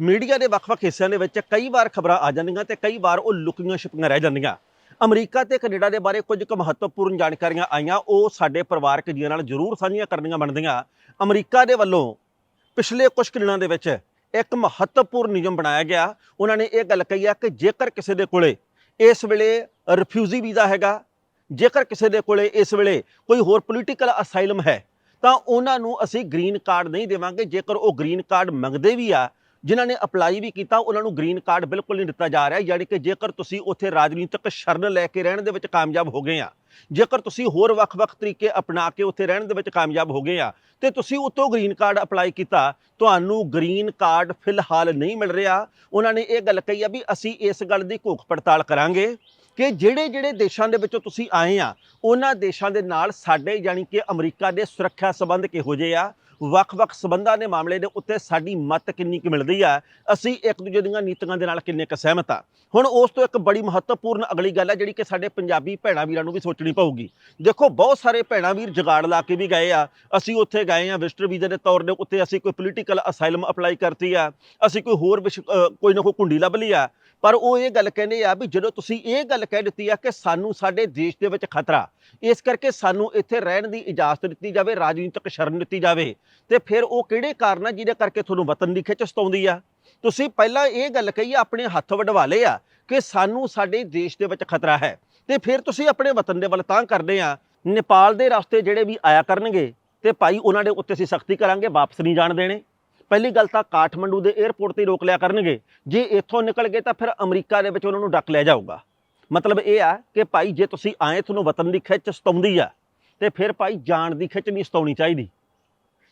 Media ਦੇ ਵੱਖ-ਵੱਖ ਹਿੱਸਿਆਂ ਦੇ ਵਿੱਚ ਕਈ ਵਾਰ ਖਬਰਾਂ ਆ ਜਾਂਦੀਆਂ ਤੇ ਕਈ ਵਾਰ ਉਹ ਲੁਕੀਆਂ ਛਿਪੀਆਂ ਰਹਿ ਜਾਂਦੀਆਂ। ਅਮਰੀਕਾ ਤੇ ਕੈਨੇਡਾ ਦੇ ਬਾਰੇ ਕੁਝ ਕੁ ਮਹੱਤਵਪੂਰਨ ਜਾਣਕਾਰੀਆਂ ਆਈਆਂ, ਉਹ ਸਾਡੇ ਪਰਿਵਾਰਕ ਜੀਆਂ ਨਾਲ ਜ਼ਰੂਰ ਸਾਂਝੀਆਂ ਕਰਨੀਆਂ ਬਣਦੀਆਂ। ਅਮਰੀਕਾ ਦੇ ਵੱਲੋਂ ਪਿਛਲੇ ਕੁਝ ਕੁ ਦਿਨਾਂ ਦੇ ਵਿੱਚ ਇੱਕ ਮਹੱਤਵਪੂਰਨ ਨਿਯਮ ਬਣਾਇਆ ਗਿਆ। ਉਹਨਾਂ ਨੇ ਇਹ ਗੱਲ ਕਹੀ ਆ ਕਿ ਜੇਕਰ ਕਿਸੇ ਦੇ ਕੋਲੇ ਇਸ ਵੇਲੇ ਰਿਫਿਊਜੀ ਵੀਜ਼ਾ ਹੈਗਾ, ਜੇਕਰ ਕਿਸੇ ਦੇ ਕੋਲੇ ਇਸ ਵੇਲੇ ਕੋਈ ਹੋਰ ਪੋਲੀਟੀਕਲ ਅਸਾਈਲਮ ਹੈ, ਤਾਂ ਉਹਨਾਂ ਨੂੰ ਅਸੀਂ ਗ੍ਰੀਨ ਕਾਰਡ ਨਹੀਂ ਦੇਵਾਂਗੇ। ਜੇਕਰ ਉਹ ਗ੍ਰੀਨ ਕਾਰਡ ਮੰਗਦੇ ਵੀ ਆ ਜਿਨ੍ਹਾਂ ਨੇ ਅਪਲਾਈ ਵੀ ਕੀਤਾ, ਉਹਨਾਂ ਨੂੰ ਗ੍ਰੀਨ ਕਾਰਡ ਬਿਲਕੁਲ ਨਹੀਂ ਦਿੱਤਾ ਜਾ ਰਿਹਾ, ਯਾਨੀ ਕਿ ਜੇਕਰ ਤੁਸੀਂ ਉੱਥੇ ਰਾਜਨੀਤਿਕ ਸ਼ਰਨ ਲੈ ਕੇ ਰਹਿਣ ਦੇ ਵਿੱਚ ਕਾਮਯਾਬ ਹੋ ਗਏ ਆ, ਜੇਕਰ ਤੁਸੀਂ ਹੋਰ ਵੱਖ-ਵੱਖ ਤਰੀਕੇ ਅਪਣਾ ਕੇ ਉੱਥੇ ਰਹਿਣ ਦੇ ਵਿੱਚ ਕਾਮਯਾਬ ਹੋ ਗਏ ਆ, ਤੇ ਤੁਸੀਂ ਉਤੋਂ ਗ੍ਰੀਨ ਕਾਰਡ ਅਪਲਾਈ ਕੀਤਾ, ਤੁਹਾਨੂੰ ਗ੍ਰੀਨ ਕਾਰਡ ਫਿਲਹਾਲ ਨਹੀਂ ਮਿਲ ਰਿਹਾ। ਉਹਨਾਂ ਨੇ ਇਹ ਗੱਲ ਕਹੀ ਆ ਵੀ ਅਸੀਂ ਇਸ ਗੱਲ ਦੀ ਘੋਖ ਪੜਤਾਲ ਕਰਾਂਗੇ ਕਿ ਜਿਹੜੇ ਜਿਹੜੇ ਦੇਸ਼ਾਂ ਦੇ ਵਿੱਚੋਂ ਤੁਸੀਂ ਆਏ ਆ, ਉਹਨਾਂ ਦੇਸ਼ਾਂ ਦੇ ਨਾਲ ਸਾਡੇ, ਯਾਨੀ ਕਿ ਅਮਰੀਕਾ ਦੇ ਸੁਰੱਖਿਆ ਸੰਬੰਧ ਕਿਹੋ ਜਿਹੇ ਆ ਵੱਖ-ਵੱਖ ਸਬੰਧਾਂ ਦੇ ਮਾਮਲੇ ਦੇ ਉੱਤੇ ਸਾਡੀ ਮਤ ਕਿੰਨੀ ਕੁ ਮਿਲਦੀ ਆ, ਅਸੀਂ ਇੱਕ ਦੂਜੇ ਦੀਆਂ ਨੀਤੀਆਂ ਦੇ ਨਾਲ ਕਿੰਨੇ ਕੁ ਸਹਿਮਤ ਆ। ਹੁਣ ਉਸ ਤੋਂ ਇੱਕ ਬੜੀ ਮਹੱਤਵਪੂਰਨ ਅਗਲੀ ਗੱਲ ਹੈ ਜਿਹੜੀ ਕਿ ਸਾਡੇ ਪੰਜਾਬੀ ਭੈਣਾਂ ਵੀਰਾਂ ਨੂੰ ਵੀ ਸੋਚਣੀ ਪਊਗੀ। ਦੇਖੋ, ਬਹੁਤ ਸਾਰੇ ਭੈਣਾਂ ਵੀਰ ਜਗਾੜ ਲਾ ਕੇ ਵੀ ਗਏ ਆ। ਅਸੀਂ ਉੱਥੇ ਗਏ ਆ, ਵਿਜ਼ਟਰ ਵੀਜ਼ੇ ਦੇ ਤੌਰ ਦੇ ਉੱਤੇ ਅਸੀਂ ਕੋਈ ਪੋਲੀਟੀਕਲ ਅਸਾਈਲਮ ਅਪਲਾਈ ਕਰਤੀ ਆ, ਅਸੀਂ ਕੋਈ ਹੋਰ ਵਿਸ਼- ਕੋਈ ਨਾ ਕੋਈ ਕੁੰਡੀ ਲੱਭ ਲਈ ਆ। ਪਰ ਉਹ ਇਹ ਗੱਲ ਕਹਿੰਦੇ ਆ ਵੀ ਜਦੋਂ ਤੁਸੀਂ ਇਹ ਗੱਲ ਕਹਿ ਦਿੱਤੀ ਆ ਕਿ ਸਾਨੂੰ ਸਾਡੇ ਦੇਸ਼ ਦੇ ਵਿੱਚ ਖਤਰਾ ਇਸ ਕਰਕੇ ਸਾਨੂੰ ਇੱਥੇ ਰਹਿਣ ਦੀ ਇਜਾਜ਼ਤ ਦਿੱਤੀ ਜਾਵੇ ਰਾਜਨੀਤਿਕ ਸ਼ਰਨ ਦਿੱਤੀ ਜਾਵੇ ਤੇ ਫਿਰ ਉਹ ਕਿਹੜੇ ਕਾਰਨ ਆ ਜਿਹਦੇ ਕਰਕੇ ਤੁਹਾਨੂੰ ਵਤਨ ਦੀ ਖਿੱਚ ਸਤਾਉਂਦੀ ਆ? ਤੁਸੀਂ ਪਹਿਲਾਂ ਇਹ ਗੱਲ ਕਹੀ ਆ, ਆਪਣੇ ਹੱਥ ਵਡਵਾ ਲਏ ਆ ਕਿ ਸਾਨੂੰ ਸਾਡੇ ਦੇਸ਼ ਦੇ ਵਿੱਚ ਖਤਰਾ ਹੈ ਤੇ ਫਿਰ ਤੁਸੀਂ ਆਪਣੇ ਵਤਨ ਦੇ ਵੱਲ ਤਾਂ ਕਰਦੇ ਆ ਨੇਪਾਲ ਦੇ ਰਸਤੇ ਜਿਹੜੇ ਵੀ ਆਇਆ ਕਰਨਗੇ ਤੇ ਭਾਈ ਉਹਨਾਂ ਦੇ ਉੱਤੇ ਅਸੀਂ ਸਖਤੀ ਕਰਾਂਗੇ ਵਾਪਸ ਨਹੀਂ ਜਾਣ ਦੇਣੇ। ਪਹਿਲੀ ਗੱਲ ਤਾਂ ਕਾਠਮੰਡੂ ਦੇ 에ਅਰਪੋਰਟ ਤੇ ਰੋਕ ਲਿਆ ਕਰਨਗੇ। ਜੇ ਇੱਥੋਂ ਨਿਕਲ ਗਏ ਤਾਂ ਫਿਰ ਅਮਰੀਕਾ ਦੇ ਵਿੱਚ ਉਹਨਾਂ ਨੂੰ ਡੱਕ ਲਿਆ ਜਾਊਗਾ। ਮਤਲਬ ਇਹ ਆ ਕਿ ਭਾਈ ਜੇ ਤੁਸੀਂ ਆਏ ਤੁਹਾਨੂੰ ਵਤਨ ਦੀ ਖਿੱਚ ਸਤਾਉਂਦੀ ਆ, ਤੇ ਫਿਰ ਭਾਈ ਜਾਣ ਦੀ ਖਿੱਚ ਨਹੀਂ ਸਤਾਉਣੀ ਚਾਹੀਦੀ।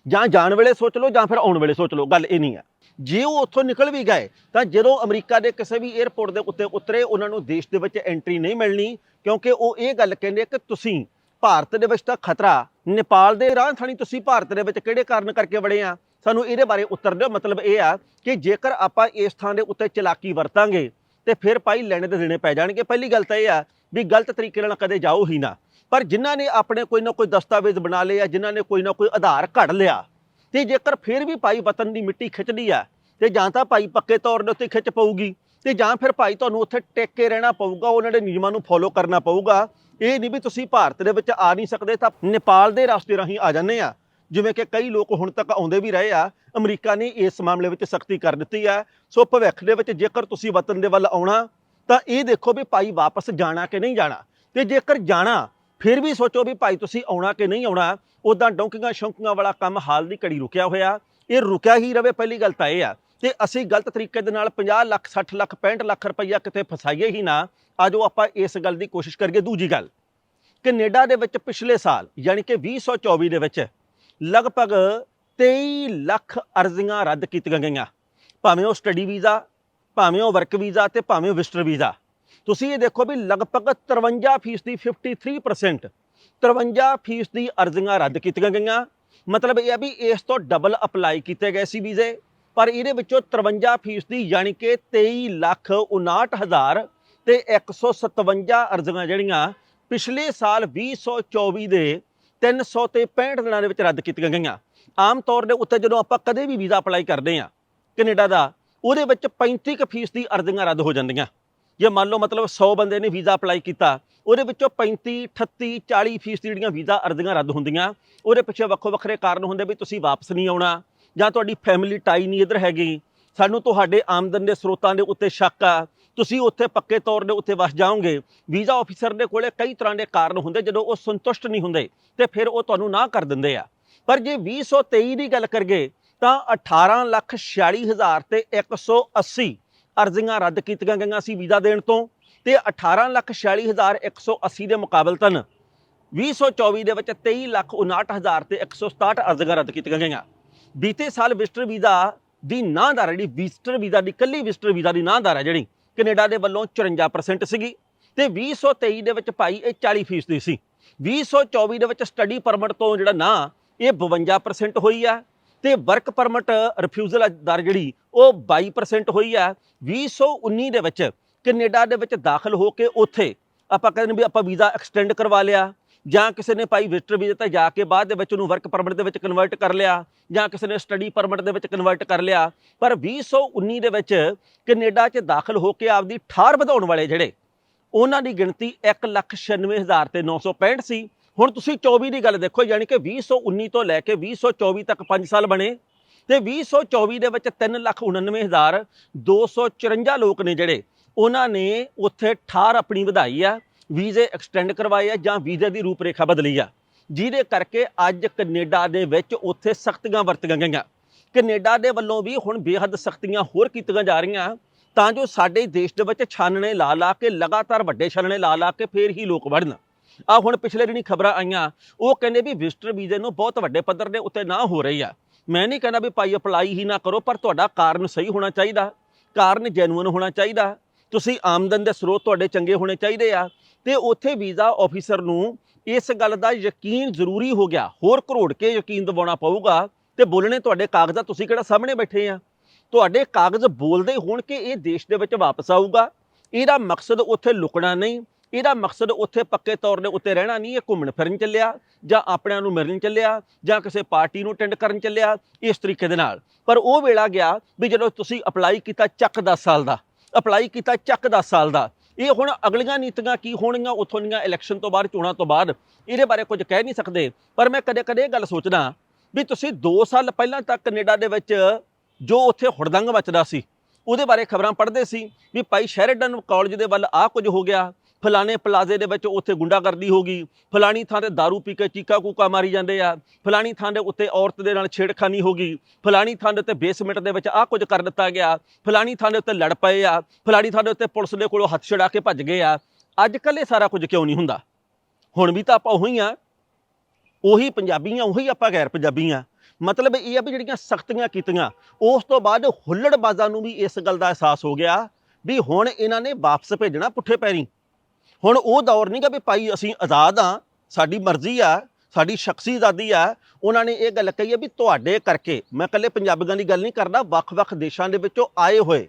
ਜਾਂ ਜਾਣ ਵੇਲੇ ਸੋਚ ਲਓ ਜਾਂ ਫਿਰ ਆਉਣ ਵੇਲੇ ਸੋਚ ਲਓ, ਗੱਲ ਇਹ ਨਹੀਂ ਆ। ਜੇ ਉਹ ਉੱਥੋਂ ਨਿਕਲ ਵੀ ਗਏ, ਤਾਂ ਜਦੋਂ ਅਮਰੀਕਾ ਦੇ ਕਿਸੇ ਵੀ 에ਅਰਪੋਰਟ ਦੇ ਉੱਤੇ ਉਤਰੇ, ਉਹਨਾਂ ਨੂੰ ਦੇਸ਼ ਦੇ ਵਿੱਚ ਐਂਟਰੀ ਨਹੀਂ ਮਿਲਣੀ, ਕਿਉਂਕਿ ਉਹ ਇਹ ਗੱਲ ਕਹਿੰਦੇ ਕਿ ਤੁਸੀਂ ਭਾਰਤ ਦੇ ਵਿੱਚ ਤਾਂ ਖਤਰਾ, ਨੇਪਾਲ ਦੇ ਰਾਹ ਥਾਣੀ ਤੁਸੀਂ ਭਾਰਤ ਦੇ ਵਿੱਚ ਕਿਹੜੇ ਕਾਰਨ ਕਰਕੇ ਵੜੇ ਆ? ਸਾਨੂੰ ਇਹਦੇ ਬਾਰੇ ਉੱਤਰ ਦਿਓ। ਮਤਲਬ ਇਹ ਆ ਕਿ ਜੇਕਰ ਆਪਾਂ ਇਸ ਥਾਂ ਦੇ ਉੱਤੇ ਚਲਾਕੀ ਵਰਤਾਂਗੇ, ਤੇ ਫਿਰ ਭਾਈ ਲੈਣੇ ਤੇ ਦੇਣੇ ਪੈ ਜਾਣਗੇ। ਪਹਿਲੀ ਗੱਲ ਤਾਂ ਇਹ ਆ ਵੀ ਗਲਤ ਤਰੀਕੇ ਨਾਲ ਕਦੇ ਜਾਓ ਹੀ ਨਾ। ਪਰ ਜਿਨ੍ਹਾਂ ਨੇ ਆਪਣੇ ਕੋਈ ਨਾ ਕੋਈ ਦਸਤਾਵੇਜ਼ ਬਣਾ ਲਏ ਆ, ਜਿਨ੍ਹਾਂ ਨੇ ਕੋਈ ਨਾ ਕੋਈ ਆਧਾਰ ਘੜ ਲਿਆ, ਤੇ ਜੇਕਰ ਫਿਰ ਵੀ ਭਾਈ ਵਤਨ ਦੀ ਮਿੱਟੀ ਖਿੱਚਦੀ ਆ, ਤੇ ਜਾਂ ਤਾਂ ਭਾਈ ਪੱਕੇ ਤੌਰ ਦੇ ਉੱਤੇ ਖਿੱਚ ਪਊਗੀ, ਤੇ ਜਾਂ ਫਿਰ ਭਾਈ ਤੁਹਾਨੂੰ ਉੱਥੇ ਟਿਕ ਕੇ ਰਹਿਣਾ ਪਊਗਾ, ਉਹਨਾਂ ਦੇ ਨਿਯਮਾਂ ਨੂੰ ਫੋਲੋ ਕਰਨਾ ਪਊਗਾ। ਇਹ ਨਹੀਂ ਵੀ ਤੁਸੀਂ ਭਾਰਤ ਦੇ ਵਿੱਚ ਆ ਨਹੀਂ ਸਕਦੇ, ਤਾਂ ਨੇਪਾਲ ਦੇ ਰਸਤੇ ਰਾਹੀਂ ਆ ਜਾਂਦੇ ਆ। ਜਿਵੇਂ ਕਿ ਕਈ ਲੋਕ ਹੁਣ ਤੱਕ ਆਉਂਦੇ ਵੀ ਰਹੇ ਆ, ਅਮਰੀਕਾ ਨੇ ਇਸ ਮਾਮਲੇ ਵਿੱਚ ਸਖਤੀ ਕਰ ਦਿੱਤੀ ਆ। ਸੋ ਭਵਿੱਖ ਦੇ ਵਿੱਚ ਜੇਕਰ ਤੁਸੀਂ ਵਤਨ ਦੇ ਵੱਲ ਆਉਣਾ, ਤਾਂ ਇਹ ਦੇਖੋ ਵੀ ਭਾਈ ਵਾਪਸ ਜਾਣਾ ਕਿ ਨਹੀਂ ਜਾਣਾ। ਤੇ ਜੇਕਰ ਜਾਣਾ, ਫਿਰ ਵੀ ਸੋਚੋ ਵੀ ਭਾਈ ਤੁਸੀਂ ਆਉਣਾ ਕਿ ਨਹੀਂ ਆਉਣਾ ਉਦਾਂ ਡੌਂਕੀਆਂ ਸ਼ੌਂਕੀਆਂ ਵਾਲਾ ਕੰਮ ਹਾਲ ਦੀ ਘੜੀ ਰੁਕਿਆ ਹੋਇਆ। ਇਹ ਰੁਕਿਆ ਹੀ ਰਵੇ ਪਹਿਲੀ ਗੱਲ ਤਾਂ ਇਹ ਆ। ਤੇ ਅਸੀਂ ਗਲਤ ਤਰੀਕੇ ਦੇ ਨਾਲ 50 ਲੱਖ 60 ਲੱਖ 65 ਲੱਖ ਰੁਪਈਆ ਕਿਤੇ ਫਸਾਈਏ ਹੀ ਨਾ, ਆਜੋ ਆਪਾਂ ਇਸ ਗੱਲ ਦੀ ਕੋਸ਼ਿਸ਼ ਕਰੀਏ ਦੂਜੀ ਗੱਲ। ਕੈਨੇਡਾ ਦੇ ਵਿੱਚ ਪਿਛਲੇ ਸਾਲ, ਯਾਨੀ ਕਿ 2024 ਦੇ ਵਿੱਚ ਲਗਭਗ 23 ਲੱਖ ਅਰਜ਼ੀਆਂ ਰੱਦ ਕੀਤੀਆਂ ਗਈਆਂ। ਭਾਵੇਂ ਉਹ ਸਟੱਡੀ ਵੀਜ਼ਾ ਭਾਵੇਂ ਉਹ ਵਰਕ ਵੀਜ਼ਾ ਤੇ ਭਾਵੇਂ ਉਹ ਵਿਜ਼ਟਰ ਵੀਜ਼ਾ ਤੁਸੀਂ ਇਹ ਦੇਖੋ ਵੀ ਲਗਭਗ 53% ਦੀ 53% 53% ਦੀ ਅਰਜ਼ੀਆਂ ਰੱਦ ਕੀਤੀਆਂ ਗਈਆਂ। ਮਤਲਬ ਇਹ ਆ ਵੀ ਇਸ ਤੋਂ ਡਬਲ ਅਪਲਾਈ ਕੀਤੇ ਗਏ ਸੀ ਵੀਜ਼ੇ, ਪਰ ਇਹਦੇ ਵਿੱਚੋਂ 53% ਦੀ ਯਾਨੀ ਕਿ 23 ਲੱਖ 59 ਹਜ਼ਾਰ ਤੇ 157 ਅਰਜ਼ੀਆਂ ਜਿਹੜੀਆਂ ਪਿਛਲੇ ਸਾਲ 2024 ਦੇ 300 ਤੇ 65 ਦਿਨਾਂ ਦੇ ਵਿੱਚ ਰੱਦ ਕੀਤੀਆਂ ਗਈਆਂ। ਆਮ ਤੌਰ ਦੇ ਉੱਤੇ ਜਦੋਂ ਆਪਾਂ ਕਦੇ ਵੀ ਵੀਜ਼ਾ ਅਪਲਾਈ ਕਰਦੇ ਆ ਕੈਨੇਡਾ ਦਾ, ਉਹਦੇ ਵਿੱਚ 35% ਦੀ ਅਰਜ਼ੀਆਂ ਰੱਦ ਹੋ ਜਾਂਦੀਆਂ। ਜੇ ਮੰਨ ਲਓ ਮਤਲਬ 100 ਬੰਦੇ ਨੇ ਵੀਜ਼ਾ ਅਪਲਾਈ ਕੀਤਾ, ਉਹਦੇ ਵਿੱਚੋਂ 35 38 40 ਫੀਸਦੀ ਜਿਹੜੀਆਂ ਵੀਜ਼ਾ ਅਰਜ਼ੀਆਂ ਰੱਦ ਹੁੰਦੀਆਂ, ਉਹਦੇ ਪਿੱਛੇ ਵੱਖੋ ਵੱਖਰੇ ਕਾਰਨ ਹੁੰਦੇ ਵੀ ਤੁਸੀਂ ਵਾਪਸ ਨਹੀਂ ਆਉਣਾ, ਜਾਂ ਤੁਹਾਡੀ ਫੈਮਿਲੀ ਟਾਈ ਨਹੀਂ ਇੱਧਰ ਹੈਗੀ। ਸਾਨੂੰ ਤੁਹਾਡੇ ਆਮਦਨ ਦੇ ਸਰੋਤਾਂ ਦੇ ਉੱਤੇ ਸ਼ੱਕ ਆ ਤੁਸੀਂ ਉੱਥੇ ਪੱਕੇ ਤੌਰ ਦੇ ਉੱਤੇ ਵਸ ਜਾਓਗੇ। ਵੀਜ਼ਾ ਆਫੀਸਰ ਦੇ ਕੋਲੇ ਕਈ ਤਰ੍ਹਾਂ ਦੇ ਕਾਰਨ ਹੁੰਦੇ, ਜਦੋਂ ਉਹ ਸੰਤੁਸ਼ਟ ਨਹੀਂ ਹੁੰਦੇ ਤੇ ਫਿਰ ਉਹ ਤੁਹਾਨੂੰ ਨਾ ਕਰ ਦਿੰਦੇ ਆ। ਪਰ ਜੇ 2023 ਦੀ ਗੱਲ ਕਰਗੇ ਤਾਂ 18 ਲੱਖ 46 ਹਜ਼ਾਰ ਤੇ 180 ਅਰਜ਼ੀਆਂ ਰੱਦ ਕੀਤੀਆਂ ਗਈਆਂ ਸੀ ਵੀਜ਼ਾ ਦੇਣ ਤੋਂ ਤੇ 18 ਲੱਖ 46 ਹਜ਼ਾਰ 180 ਦੇ ਮੁਕਾਬਲਤਨ 2024 ਦੇ ਵਿੱਚ 23 ਲੱਖ 59 ਹਜ਼ਾਰ ਤੇ 167 ਅਰਜ਼ੀਆਂ ਰੱਦ ਕੀਤੀਆਂ ਗਈਆਂ। ਬੀਤੇ ਸਾਲ ਵਿਜ਼ਟਰ ਵੀਜ਼ਾ ਦੀ ਨਾਂਦਾਰ ਜਿਹੜੀ ਵਿਜ਼ਟਰ ਵੀਜ਼ਾ ਦੀ, ਕੱਲੀ ਵਿਜ਼ਟਰ ਵੀਜ਼ਾ ਦੀ ਨਾਂਦਾਰ ਹੈ ਜਿਹੜੀ ਕੈਨੇਡਾ ਦੇ ਵੱਲੋਂ 54% ਸੀਗੀ ਤੇ 2023 ਦੇ ਵਿੱਚ ਭਾਈ ਇਹ 40% ਦੀ ਸੀ। 2024 ਦੇ ਵਿੱਚ ਸਟੱਡੀ ਪਰਮਿਟ ਤੋਂ ਜਿਹੜਾ ਨਾ, ਇਹ 52% ਹੋਈ ਆ ਤੇ ਵਰਕ ਪਰਮਿਟ ਰਿਫਿਊਜ਼ਲ ਦਰ ਜਿਹੜੀ, ਉਹ 22% ਹੋਈ ਆ। 2019 ਦੇ ਵਿੱਚ ਕੈਨੇਡਾ ਦੇ ਵਿੱਚ ਦਾਖਲ ਹੋ ਕੇ ਉੱਥੇ ਆਪਾਂ ਕਹਿੰਦੇ ਵੀ ਆਪਾਂ ਵੀਜ਼ਾ ਐਕਸਟੈਂਡ ਕਰਵਾ ਲਿਆ। ਜਾਂ ਕਿਸੇ ਨੇ ਭਾਈ ਵਿਜ਼ਟਰ ਵੀਜ਼ੇ ਤੇ ਜਾ ਕੇ ਬਾਅਦ ਦੇ ਵਿੱਚ ਉਹਨੂੰ ਵਰਕ ਪਰਮਿਟ ਦੇ ਵਿੱਚ ਕਨਵਰਟ ਕਰ ਲਿਆ, ਜਾਂ ਕਿਸੇ ਨੇ ਸਟੱਡੀ ਪਰਮਿਟ ਦੇ ਵਿੱਚ ਕਨਵਰਟ ਕਰ ਲਿਆ, ਪਰ 2019 ਦੇ ਵਿੱਚ ਕੈਨੇਡਾ 'ਚ ਦਾਖਲ ਹੋ ਕੇ ਆਪਦੀ ਠਾਰ ਵਧਾਉਣ ਵਾਲੇ ਜਿਹੜੇ, ਉਹਨਾਂ ਦੀ ਗਿਣਤੀ 196000 ਤੇ 965 ਸੀ ਹੁਣ ਤੁਸੀਂ 24 ਦੀ ਗੱਲ ਦੇਖੋ, ਯਾਨੀ ਕਿ 2019 ਤੋਂ ਲੈ ਕੇ 2024 ਤੱਕ 5 ਸਾਲ ਬਣੇ, ਤੇ 2024 ਦੇ ਵਿੱਚ 399254 ਲੋਕ ਨੇ ਜਿਹੜੇ, ਉਹਨਾਂ ਨੇ ਉੱਥੇ ਠਾਰ ਆਪਣੀ ਵਧਾਈ ਆ ਵੀਜ਼ੇ ਐਕਸਟੈਂਡ ਕਰਵਾਏ ਆ ਜਾਂ ਵੀਜ਼ੇ ਦੀ ਰੂਪਰੇਖਾ ਬਦਲੀ ਆ। ਜਿਹਦੇ ਕਰਕੇ ਅੱਜ ਕੈਨੇਡਾ ਦੇ ਵਿੱਚ ਉੱਥੇ ਸਖਤੀਆਂ ਵਰਤੀਆਂ ਗਈਆਂ। ਕੈਨੇਡਾ ਦੇ ਵੱਲੋਂ ਵੀ ਹੁਣ ਬੇਹੱਦ ਸਖਤੀਆਂ ਹੋਰ ਕੀਤੀਆਂ ਜਾ ਰਹੀਆਂ। ਤਾਂ ਜੋ ਸਾਡੇ ਦੇਸ਼ ਦੇ ਵਿੱਚ ਛਾਨਣੇ ਲਾ ਲਾ ਕੇ ਲਗਾਤਾਰ ਵੱਡੇ ਛਾਨਣੇ ਲਾ ਲਾ ਕੇ ਫੇਰ ਹੀ ਲੋਕ ਵੜਨ। ਆ ਹੁਣ ਪਿਛਲੇ ਦਿਨੀ ਖਬਰਾਂ ਆਈਆਂ। ਉਹ ਕਹਿੰਦੇ ਵੀ ਵਿਜ਼ਟਰ ਵੀਜ਼ੇ ਨੂੰ ਬਹੁਤ ਵੱਡੇ ਪੱਧਰ ਦੇ ਉੱਤੇ ਨਾ ਹੋ ਰਹੀ ਆ। ਮੈਂ ਨਹੀਂ ਕਹਿੰਦਾ ਵੀ ਭਾਈ ਅਪਲਾਈ ਹੀ ਨਾ ਕਰੋ, ਪਰ ਤੁਹਾਡਾ ਕਾਰਨ ਸਹੀ ਹੋਣਾ ਚਾਹੀਦਾ। ਕਾਰਨ ਜੈਨੂਇਨ ਹੋਣਾ ਚਾਹੀਦਾ। ਤੁਸੀਂ ਆਮਦਨ ਦੇ ਸਰੋਤ ਤੁਹਾਡੇ ਚੰਗੇ ਹੋਣੇ ਚਾਹੀਦੇ ਆ। ਤੇ ਉੱਥੇ ਵੀਜ਼ਾ ਆਫੀਸਰ ਨੂੰ ਇਸ ਗੱਲ ਦਾ ਯਕੀਨ ਜ਼ਰੂਰੀ ਹੋ ਗਿਆ। ਹੋਰ ਕਰੋੜ ਕੇ ਯਕੀਨ ਦਿਵਾਉਣਾ ਪਊਗਾ। ਤੇ ਬੋਲਣੇ ਤੁਹਾਡੇ ਕਾਗਜ਼ਾਤ ਤੁਸੀਂ ਕਿਹੜਾ ਸਾਹਮਣੇ ਬੈਠੇ ਆ। ਤੁਹਾਡੇ ਕਾਗਜ਼ ਬੋਲਦੇ ਹੋਣ ਕਿ ਇਹ ਦੇਸ਼ ਦੇ ਵਿੱਚ ਵਾਪਸ ਆਊਗਾ। ਇਹਦਾ ਮਕਸਦ ਉੱਥੇ ਲੁਕਣਾ ਨਹੀਂ। ਇਹਦਾ ਮਕਸਦ ਉੱਥੇ ਪੱਕੇ ਤੌਰ ਦੇ ਉੱਤੇ ਰਹਿਣਾ ਨਹੀਂ। ਇਹ ਘੁੰਮਣ ਫਿਰਨ ਚੱਲਿਆ, ਜਾਂ ਆਪਣਿਆਂ ਨੂੰ ਮਿਲਣ ਚੱਲਿਆ, ਜਾਂ ਕਿਸੇ ਪਾਰਟੀ ਨੂੰ ਅਟੈਂਡ ਕਰਨ ਚੱਲਿਆ, ਇਸ ਤਰੀਕੇ ਦੇ ਨਾਲ। ਪਰ ਉਹ ਵੇਲਾ ਗਿਆ ਵੀ ਜਦੋਂ ਤੁਸੀਂ ਅਪਲਾਈ ਕੀਤਾ ਚੱਕ 10 ਸਾਲ ਦਾ। ਅਪਲਾਈ ਕੀਤਾ ਚੱਕ 10 ਸਾਲ ਦਾ। ਇਹ ਹੁਣ ਅਗਲੀਆਂ ਨੀਤੀਆਂ ਕੀ ਹੋਣਗੀਆਂ, ਉੱਥੋਂ ਦੀਆਂ ਇਲੈਕਸ਼ਨ ਤੋਂ ਬਾਅਦ, ਚੋਣਾਂ ਤੋਂ ਬਾਅਦ, ਇਹਦੇ ਬਾਰੇ ਕੁਝ ਕਹਿ ਨਹੀਂ ਸਕਦੇ। ਪਰ ਮੈਂ ਕਦੇ-ਕਦੇ ਇਹ ਗੱਲ ਸੋਚਦਾ ਵੀ ਤੁਸੀਂ 2 ਸਾਲ ਪਹਿਲਾਂ ਤੱਕ ਕੈਨੇਡਾ ਦੇ ਵਿੱਚ ਜੋ ਉੱਥੇ ਹੁੜਦੰਗ ਮਚਦਾ ਸੀ, ਉਹਦੇ ਬਾਰੇ ਖਬਰਾਂ ਪੜ੍ਹਦੇ ਸੀ ਵੀ ਭਾਈ ਸ਼ੈਰਡਨ ਕਾਲਜ ਦੇ ਵੱਲ ਆਹ ਕੁਝ ਹੋ ਗਿਆ। ਫਲਾਣੇ ਪਲਾਜ਼ੇ ਦੇ ਵਿੱਚ ਉੱਥੇ ਗੁੰਡਾਗਰਦੀ ਹੋ ਗਈ। ਫਲਾਣੀ ਥਾਂ ਤੇ दारू ਪੀ ਕੇ ਚੀਕਾ ਕੂਕਾ ਮਾਰੀ ਜਾਂਦੇ ਆ। ਫਲਾਣੀ ਥਾਂ ਦੇ ਉੱਤੇ ਔਰਤ ਦੇ ਨਾਲ ਛੇੜਖਾਨੀ ਹੋ ਗਈ। ਫਲਾਣੀ ਥਾਂ ਦੇ ਉੱਤੇ ਬੇਸਮੈਂਟ ਦੇ ਵਿੱਚ ਆਹ ਕੁਝ ਕਰ ਦਿੱਤਾ ਗਿਆ। ਫਲਾਣੀ ਥਾਂ ਦੇ ਉੱਤੇ ਲੜ ਪਏ ਆ। ਫਲਾਣੀ ਥਾਂ ਦੇ ਉੱਤੇ ਪੁਲਿਸ ਦੇ ਕੋਲੋਂ ਹੱਥ ਛਡਾ ਕੇ ਭੱਜ ਗਏ ਆ। ਅੱਜ ਕੱਲ੍ਹ ਇਹ ਸਾਰਾ ਕੁਝ ਕਿਉਂ ਨਹੀਂ ਹੁੰਦਾ? ਹੁਣ ਵੀ ਤਾਂ ਆਪਾਂ ਉਹੀ ਆ। ਉਹੀ ਪੰਜਾਬੀਆਂ, ਉਹੀ ਆਪਾਂ ਗੈਰ ਪੰਜਾਬੀਆਂ ਮਤਲਬ ਇਹ ਆ ਵੀ ਜਿਹੜੀਆਂ ਸਖਤੀਆਂ ਕੀਤੀਆਂ, ਉਸ ਤੋਂ ਬਾਅਦ ਹੁੱਲੜਬਾਜ਼ਾਂ ਨੂੰ ਵੀ ਇਸ ਗੱਲ ਦਾ ਅਹਿਸਾਸ ਹੋ ਗਿਆ ਵੀ ਹੁਣ ਇਹਨਾਂ ਨੇ ਵਾਪਸ ਭੇਜਣਾ ਪੁੱਠੇ ਪੈਰੀਂ। ਹੁਣ ਉਹ ਦੌਰ ਨਹੀਂਗਾ ਵੀ ਭਾਈ ਅਸੀਂ ਆਜ਼ਾਦ ਆ ਸਾਡੀ ਮਰਜ਼ੀ ਆ, ਸਾਡੀ ਸ਼ਖਸੀ ਆਜ਼ਾਦੀ ਆ। ਉਹਨਾਂ ਨੇ ਇਹ ਗੱਲ ਕਹੀ ਹੈ ਵੀ ਤੁਹਾਡੇ ਕਰਕੇ, ਮੈਂ ਇਕੱਲੇ ਪੰਜਾਬੀਆਂ ਦੀ ਗੱਲ ਨਹੀਂ ਕਰਦਾ, ਵੱਖ-ਵੱਖ ਦੇਸ਼ਾਂ ਦੇ ਵਿੱਚੋਂ ਆਏ ਹੋਏ।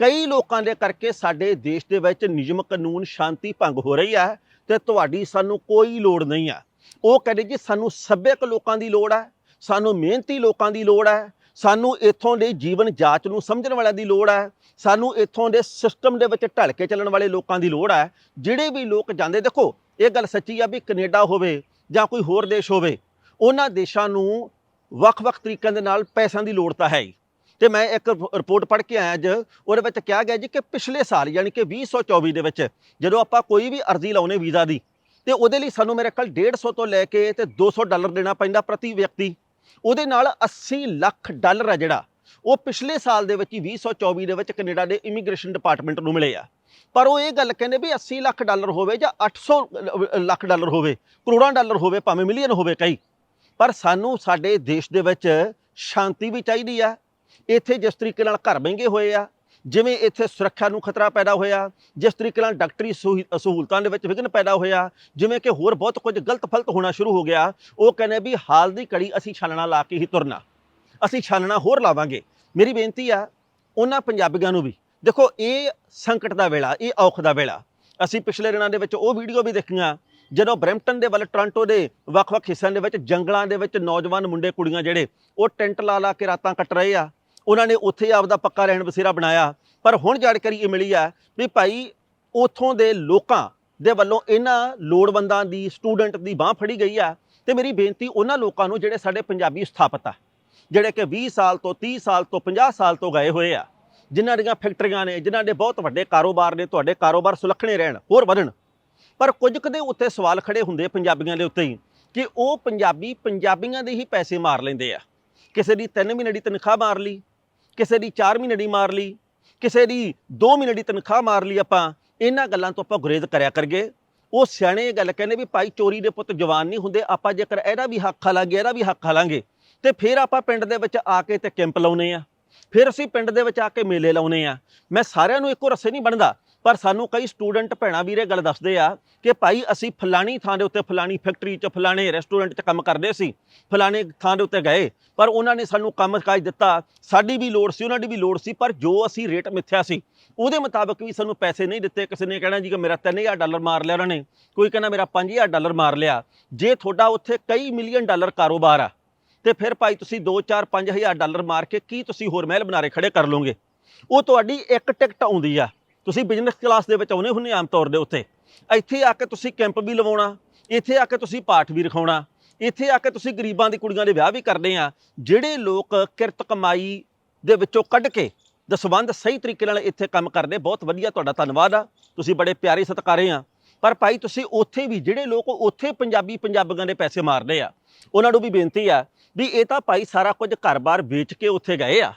ਕਈ ਲੋਕਾਂ ਦੇ ਕਰਕੇ ਸਾਡੇ ਦੇਸ਼ ਦੇ ਵਿੱਚ ਨਿਯਮ ਕਾਨੂੰਨ ਸ਼ਾਂਤੀ ਭੰਗ ਹੋ ਰਹੀ ਹੈ ਤੇ ਤੁਹਾਡੀ ਸਾਨੂੰ ਕੋਈ ਲੋੜ ਨਹੀਂ ਆ। ਉਹ ਕਹਿੰਦੇ ਜੀ ਸਾਨੂੰ ਸੱਭਿਅਕ ਲੋਕਾਂ ਦੀ ਲੋੜ ਹੈ ਸਾਨੂੰ ਮਿਹਨਤੀ ਲੋਕਾਂ ਦੀ ਲੋੜ ਹੈ ਸਾਨੂੰ ਇੱਥੋਂ ਦੇ ਜੀਵਨ ਜਾਚ ਨੂੰ ਸਮਝਣ ਵਾਲਿਆਂ ਦੀ ਲੋੜ ਹੈ। ਸਾਨੂੰ ਇੱਥੋਂ ਦੇ ਸਿਸਟਮ ਦੇ ਵਿੱਚ ਢਲ ਕੇ ਚੱਲਣ ਵਾਲੇ ਲੋਕਾਂ ਦੀ ਲੋੜ ਹੈ। ਜਿਹੜੇ ਵੀ ਲੋਕ ਜਾਂਦੇ, ਦੇਖੋ, ਇਹ ਗੱਲ ਸੱਚੀ ਆ ਵੀ ਕੈਨੇਡਾ ਹੋਵੇ ਜਾਂ ਕੋਈ ਹੋਰ ਦੇਸ਼ ਹੋਵੇ, ਉਹਨਾਂ ਦੇਸ਼ਾਂ ਨੂੰ ਵੱਖ-ਵੱਖ ਤਰੀਕਿਆਂ ਦੇ ਨਾਲ ਪੈਸਿਆਂ ਦੀ ਲੋੜ ਤਾਂ ਹੈ ਹੀ। ਤੇ ਮੈਂ ਇੱਕ ਰਿਪੋਰਟ ਪੜ੍ਹ ਕੇ ਆਇਆ ਅੱਜ, ਉਹਦੇ ਵਿੱਚ ਕਿਹਾ ਗਿਆ ਜੀ ਕਿ ਪਿਛਲੇ ਸਾਲ ਯਾਨੀ ਕਿ 2024 ਦੇ ਵਿੱਚ ਜਦੋਂ ਆਪਾਂ ਕੋਈ ਵੀ ਅਰਜ਼ੀ ਲਾਉਨੇ ਵੀਜ਼ਾ ਦੀ, ਤੇ ਉਹਦੇ ਲਈ ਸਾਨੂੰ ਮੇਰੇ ਕੋਲ 150 ਤੋਂ ਲੈ ਕੇ ਤੇ 200 ਡਾਲਰ ਦੇਣਾ ਪੈਂਦਾ ਪ੍ਰਤੀ ਵਿਅਕਤੀ। ਉਹਦੇ ਨਾਲ 80 ਲੱਖ ਡਾਲਰ ਆ ਜਿਹੜਾ, ਉਹ ਪਿਛਲੇ ਸਾਲ ਦੇ ਵਿੱਚ ਹੀ 2024 ਦੇ ਵਿੱਚ ਕੈਨੇਡਾ ਦੇ ਇਮੀਗ੍ਰੇਸ਼ਨ ਡਿਪਾਰਟਮੈਂਟ ਨੂੰ ਮਿਲੇ ਆ ਪਰ ਉਹ ਇਹ ਗੱਲ ਕਹਿੰਦੇ ਵੀ 80 ਲੱਖ ਡਾਲਰ ਹੋਵੇ ਜਾਂ 800 ਲੱਖ ਡਾਲਰ ਹੋਵੇ, ਕਰੋੜਾਂ ਡਾਲਰ ਹੋਵੇ, ਭਾਵੇਂ ਮਿਲੀਅਨ ਹੋਵੇ ਕਈ। ਪਰ ਸਾਨੂੰ ਸਾਡੇ ਦੇਸ਼ ਦੇ ਵਿੱਚ ਸ਼ਾਂਤੀ ਵੀ ਚਾਹੀਦੀ ਆ। ਇੱਥੇ ਜਿਸ ਤਰੀਕੇ ਨਾਲ ਘਰ ਮਹਿੰਗੇ ਹੋਏ ਆ ਜਿਵੇਂ ਇੱਥੇ ਸੁਰੱਖਿਆ ਨੂੰ ਖਤਰਾ ਪੈਦਾ ਹੋਇਆ, ਜਿਸ ਤਰੀਕੇ ਨਾਲ ਡਾਕਟਰੀ ਸਹੂ- ਸਹੂਲਤਾਂ ਦੇ ਵਿੱਚ ਵਿਘਨ ਪੈਦਾ ਹੋਇਆ, ਜਿਵੇਂ ਕਿ ਹੋਰ ਬਹੁਤ ਕੁਝ ਗਲਤ ਫਲਤ ਹੋਣਾ ਸ਼ੁਰੂ ਹੋ ਗਿਆ, ਉਹ ਕਹਿੰਦੇ ਵੀ ਹਾਲ ਦੀ ਘੜੀ ਅਸੀਂ ਛਾਨਣਾ ਲਾ ਕੇ ਹੀ ਤੁਰਨਾ, ਅਸੀਂ ਛਾਨਣਾ ਹੋਰ ਲਾਵਾਂਗੇ। ਮੇਰੀ ਬੇਨਤੀ ਆ, ਉਹਨਾਂ ਪੰਜਾਬੀਆਂ ਨੂੰ ਵੀ, ਦੇਖੋ ਇਹ ਸੰਕਟ ਦਾ ਵੇਲਾ, ਇਹ ਔਖ ਦਾ ਵੇਲਾ। ਅਸੀਂ ਪਿਛਲੇ ਦਿਨਾਂ ਦੇ ਵਿੱਚ ਉਹ ਵੀਡੀਓ ਵੀ ਦੇਖੀਆਂ, ਜਦੋਂ ਬਰੈਂਪਟਨ ਦੇ ਵੱਲ ਟੋਰਾਂਟੋ ਦੇ ਵੱਖ-ਵੱਖ ਹਿੱਸਿਆਂ ਦੇ ਵਿੱਚ ਜੰਗਲਾਂ ਦੇ ਵਿੱਚ ਨੌਜਵਾਨ ਮੁੰਡੇ ਕੁੜੀਆਂ ਜਿਹੜੇ, ਉਹ ਟੈਂਟ ਲਾ ਲਾ ਕੇ ਰਾਤਾਂ ਕੱਟ ਰਹੇ ਆ ਉਹਨਾਂ ਨੇ ਉੱਥੇ ਆਪਦਾ ਪੱਕਾ ਰਹਿਣ ਬਸੇਰਾ ਬਣਾਇਆ। ਪਰ ਹੁਣ ਜਾਣਕਾਰੀ ਇਹ ਮਿਲੀ ਆ ਵੀ ਭਾਈ ਉਥੋਂ ਦੇ ਲੋਕਾਂ ਦੇ ਵੱਲੋਂ ਇਹਨਾਂ ਲੋੜਵੰਦਾਂ ਦੀ, ਸਟੂਡੈਂਟ ਦੀ ਬਾਹ ਫੜੀ ਗਈ ਆ ਤੇ ਮੇਰੀ ਬੇਨਤੀ ਉਹਨਾਂ ਲੋਕਾਂ ਨੂੰ ਜਿਹੜੇ ਸਾਡੇ ਪੰਜਾਬੀ ਸਥਾਪਤ ਆ, ਜਿਹੜੇ ਕਿ 20 ਸਾਲ ਤੋਂ 30 ਸਾਲ ਤੋਂ 50 ਸਾਲ ਤੋਂ ਗਏ ਹੋਏ ਆ, ਜਿਨ੍ਹਾਂ ਦੀਆਂ ਫੈਕਟਰੀਆਂ ਨੇ, ਜਿਨ੍ਹਾਂ ਦੇ ਬਹੁਤ ਵੱਡੇ ਕਾਰੋਬਾਰ ਨੇ, ਤੁਹਾਡੇ ਕਾਰੋਬਾਰ ਸੁਲੱਖਣੇ ਰਹਿਣ, ਹੋਰ ਵਧਣ। ਪਰ ਕੁਝ ਕਦੇ ਉੱਤੇ ਸਵਾਲ ਖੜੇ ਹੁੰਦੇ ਪੰਜਾਬੀਆਂ ਦੇ ਉੱਤੇ ਹੀ ਕਿ ਉਹ ਪੰਜਾਬੀ ਪੰਜਾਬੀਆਂ ਦੇ ਹੀ ਪੈਸੇ ਮਾਰ ਲੈਂਦੇ ਆ। ਕਿਸੇ ਦੀ 3 ਮਹੀਨੇ ਦੀ ਤਨਖਾਹ ਮਾਰ ਲਈ ਕਿਸੇ ਦੀ 4 ਮਹੀਨੇ ਦੀ ਮਾਰ ਲਈ, ਕਿਸੇ ਦੀ 2 ਮਹੀਨੇ ਦੀ ਤਨਖਾਹ ਮਾਰ ਲਈ ਆਪਾਂ, ਇਹਨਾਂ ਗੱਲਾਂ ਤੋਂ ਆਪਾਂ ਗੁਰੇਜ਼ ਕਰਿਆ ਕਰਗੇ। ਉਹ ਸਿਆਣੇ ਇਹ ਗੱਲ ਕਹਿੰਦੇ ਵੀ ਭਾਈ ਚੋਰੀ ਦੇ ਪੁੱਤ ਜਵਾਨ ਨਹੀਂ ਹੁੰਦੇ, ਆਪਾਂ ਜੇਕਰ ਇਹਦਾ ਵੀ ਹੱਕ ਹਾਲਾਂਗੇ, ਇਹਦਾ ਵੀ ਹੱਕ ਹਾਲਾਂਗੇ, ਤੇ ਫਿਰ ਆਪਾਂ ਪਿੰਡ ਦੇ ਵਿੱਚ ਆ ਕੇ ਤੇ ਕੈਂਪ ਲਾਉਨੇ ਆ। ਫਿਰ ਅਸੀਂ ਪਿੰਡ ਦੇ ਵਿੱਚ ਆ ਕੇ ਮੇਲੇ ਲਾਉਨੇ ਆ। ਮੈਂ ਸਾਰਿਆਂ ਨੂੰ ਇੱਕੋ ਰਸੇ ਨਹੀਂ ਬਣਦਾ ਪਰ ਸਾਨੂੰ ਕਈ ਸਟੂਡੈਂਟ ਭੈਣਾਂ ਵੀਰੇ ਗੱਲ ਦੱਸਦੇ ਆ ਕਿ ਭਾਈ ਅਸੀਂ ਫਲਾਣੀ ਥਾਂ ਦੇ ਉੱਤੇ ਫਲਾਣੀ ਫੈਕਟਰੀ 'ਚ, ਫਲਾਣੇ ਰੈਸਟੋਰੈਂਟ 'ਚ ਕੰਮ ਕਰਦੇ ਸੀ, ਫਲਾਣੇ ਥਾਂ ਦੇ ਉੱਤੇ ਗਏ, ਪਰ ਉਹਨਾਂ ਨੇ ਸਾਨੂੰ ਕੰਮ ਕਾਜ ਦਿੱਤਾ, ਸਾਡੀ ਵੀ ਲੋੜ ਸੀ, ਉਹਨਾਂ ਦੀ ਵੀ ਲੋੜ ਸੀ, ਪਰ ਜੋ ਅਸੀਂ ਰੇਟ ਮਿੱਥਿਆ ਸੀ, ਉਹਦੇ ਮੁਤਾਬਕ ਵੀ ਸਾਨੂੰ ਪੈਸੇ ਨਹੀਂ ਦਿੱਤੇ, ਕਿਸੇ ਨੇ ਕਹਿਣਾ ਜੀ ਕਿ ਮੇਰਾ 3000 ਡਾਲਰ ਮਾਰ ਲਿਆ ਉਹਨਾਂ ਨੇ, ਕੋਈ ਕਹਿੰਦਾ ਮੇਰਾ 5000 ਡਾਲਰ ਮਾਰ ਲਿਆ, ਜੇ ਤੁਹਾਡਾ ਉੱਥੇ ਕਈ ਮਿਲੀਅਨ ਡਾਲਰ ਕਾਰੋਬਾਰ ਆ, ਤੇ ਫਿਰ ਭਾਈ ਤੁਸੀਂ 2 4 5000 ਡਾਲਰ ਮਾਰ ਕੇ ਕੀ ਤੁਸੀਂ ਹੋਰ ਮਹਿਲ ਬਨਾਰੇ ਖੜੇ ਕਰ ਲਓਗੇ? ਉਹ ਤੁਹਾਡੀ ਇੱਕ ਟਿਕਟ ਆਉਂਦੀ ਆ। ਤੁਸੀਂ ਬਿਜ਼ਨਸ ਕਲਾਸ ਦੇ ਵਿੱਚ ਆਉਨੇ ਹੁੰਨੇ ਆਮ ਤੌਰ ਦੇ ਉੱਤੇ। ਇੱਥੇ ਆ ਕੇ ਤੁਸੀਂ ਕੈਂਪ ਵੀ ਲਵਾਉਣਾ, ਇੱਥੇ ਆ ਕੇ ਤੁਸੀਂ ਪਾਠ ਵੀ ਰਖਾਉਣਾ, ਇੱਥੇ ਆ ਕੇ ਤੁਸੀਂ ਗਰੀਬਾਂ ਦੀ ਕੁੜੀਆਂ ਦੇ ਵਿਆਹ ਵੀ ਕਰਦੇ ਆ। ਜਿਹੜੇ ਲੋਕ ਕਿਰਤ ਕਮਾਈ ਦੇ ਵਿੱਚੋਂ ਕੱਢ ਕੇ ਦਸਵੰਧ ਸਹੀ ਤਰੀਕੇ ਨਾਲ ਇੱਥੇ ਕੰਮ ਕਰਦੇ, ਬਹੁਤ ਵਧੀਆ ਤੁਹਾਡਾ ਧੰਨਵਾਦ ਆ। ਤੁਸੀਂ ਬੜੇ ਪਿਆਰੇ ਸਤਿਕਾਰੇ ਆ। ਪਰ ਭਾਈ ਤੁਸੀਂ ਉੱਥੇ ਵੀ ਜਿਹੜੇ ਲੋਕ ਉੱਥੇ ਪੰਜਾਬੀ ਪੰਜਾਬੀਆਂ ਦੇ ਪੈਸੇ ਮਾਰਦੇ ਆ, ਉਹਨਾਂ ਨੂੰ ਵੀ ਬੇਨਤੀ ਆ ਵੀ ਇਹ ਤਾਂ ਭਾਈ ਸਾਰਾ ਕੁਝ ਘਰ-ਬਾਰ ਵੇਚ ਕੇ ਉੱਥੇ ਗਏ ਆ।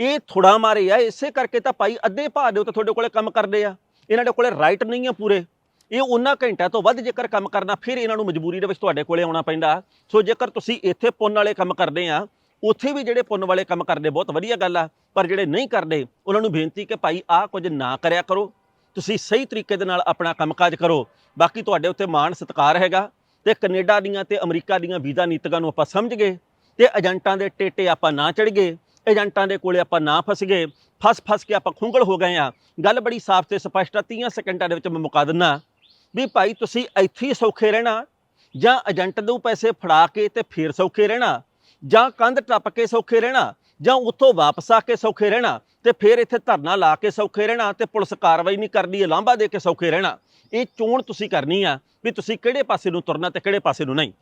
ਇਹ ਥੋੜਾ ਮਾਰੇ ਆ, ਇਸੇ ਕਰਕੇ ਤਾਂ ਭਾਈ ਅੱਧੇ ਭਾਅ ਦੇ ਉੱਤੇ ਤੁਹਾਡੇ ਕੋਲੇ ਕੰਮ ਕਰਦੇ ਆ। ਇਹਨਾਂ ਦੇ ਕੋਲੇ ਰਾਈਟ ਨਹੀਂ ਆ ਪੂਰੇ। ਇਹ ਉਹਨਾਂ ਘੰਟਿਆਂ ਤੋਂ ਵੱਧ ਜੇਕਰ ਕੰਮ ਕਰਨਾ, ਫਿਰ ਇਹਨਾਂ ਨੂੰ ਮਜਬੂਰੀ ਦੇ ਵਿੱਚ ਤੁਹਾਡੇ ਕੋਲੇ ਆਉਣਾ ਪੈਂਦਾ। ਸੋ ਜੇਕਰ ਤੁਸੀਂ ਇੱਥੇ ਪੁੰਨ ਵਾਲੇ ਕੰਮ ਕਰਦੇ ਆ, ਉੱਥੇ ਵੀ ਜਿਹੜੇ ਪੁੰਨ ਵਾਲੇ ਕੰਮ ਕਰਦੇ, ਬਹੁਤ ਵਧੀਆ ਗੱਲ ਆ। ਪਰ ਜਿਹੜੇ ਨਹੀਂ ਕਰਦੇ, ਉਹਨਾਂ ਨੂੰ ਬੇਨਤੀ ਕਿ ਭਾਈ ਆਹ ਕੁਝ ਨਾ ਕਰਿਆ ਕਰੋ। ਤੁਸੀਂ ਸਹੀ ਤਰੀਕੇ ਦੇ ਨਾਲ ਆਪਣਾ ਕੰਮਕਾਜ ਕਰੋ। ਬਾਕੀ ਤੁਹਾਡੇ ਉੱਤੇ ਮਾਣ ਸਤਿਕਾਰ ਹੈਗਾ। ਤੇ ਕੈਨੇਡਾ ਦੀਆਂ ਤੇ ਅਮਰੀਕਾ ਦੀਆਂ ਵੀਜ਼ਾ ਨੀਤੀਆਂ ਨੂੰ ਆਪਾਂ ਸਮਝ ਗਏ। ਤੇ ਏਜੰਟਾਂ ਦੇ ਟੇਟੇ ਆਪਾਂ ਨਾ ਚੜ ਗਏ। ਏਜੰਟਾਂ ਦੇ ਕੋਲੇ ਆਪਾਂ ਨਾ ਫਸ ਗਏ, ਫਸ ਫਸ ਕੇ ਆਪਾਂ ਖੁੰਗਲ ਹੋ ਗਏ ਆ ਗੱਲ ਬੜੀ ਸਾਫ਼ ਤੇ ਸਪਸ਼ਟ ਆ 30 ਸੈਕਿੰਡਾਂ ਦੇ ਵਿੱਚ ਮੈਂ ਮੁਕਾ ਦਿੰਨਾ ਵੀ ਭਾਈ ਤੁਸੀਂ ਇੱਥੇ ਹੀ ਸੌਖੇ ਰਹਿਣਾ, ਜਾਂ ਏਜੰਟ ਨੂੰ ਪੈਸੇ ਫੜਾ ਕੇ ਤੇ ਫੇਰ ਸੌਖੇ ਰਹਿਣਾ, ਜਾਂ ਕੰਧ ਟੱਪ ਕੇ ਸੌਖੇ ਰਹਿਣਾ, ਜਾਂ ਉੱਥੋਂ ਵਾਪਸ ਆ ਕੇ ਸੌਖੇ ਰਹਿਣਾ, ਤੇ ਫਿਰ ਇੱਥੇ ਧਰਨਾ ਲਾ ਕੇ ਸੌਖੇ ਰਹਿਣਾ, ਤੇ ਪੁਲਿਸ ਕਾਰਵਾਈ ਨਹੀਂ ਕਰਦੀ ਲਾਂਭਾ ਦੇ ਕੇ ਸੌਖੇ ਰਹਿਣਾ। ਇਹ ਚੋਣ ਤੁਸੀਂ ਕਰਨੀ ਆ, ਵੀ ਤੁਸੀਂ ਕਿਹੜੇ ਪਾਸੇ ਨੂੰ ਤੁਰਨਾ ਤੇ ਕਿਹੜੇ ਪਾਸੇ ਨੂੰ ਨਹੀਂ।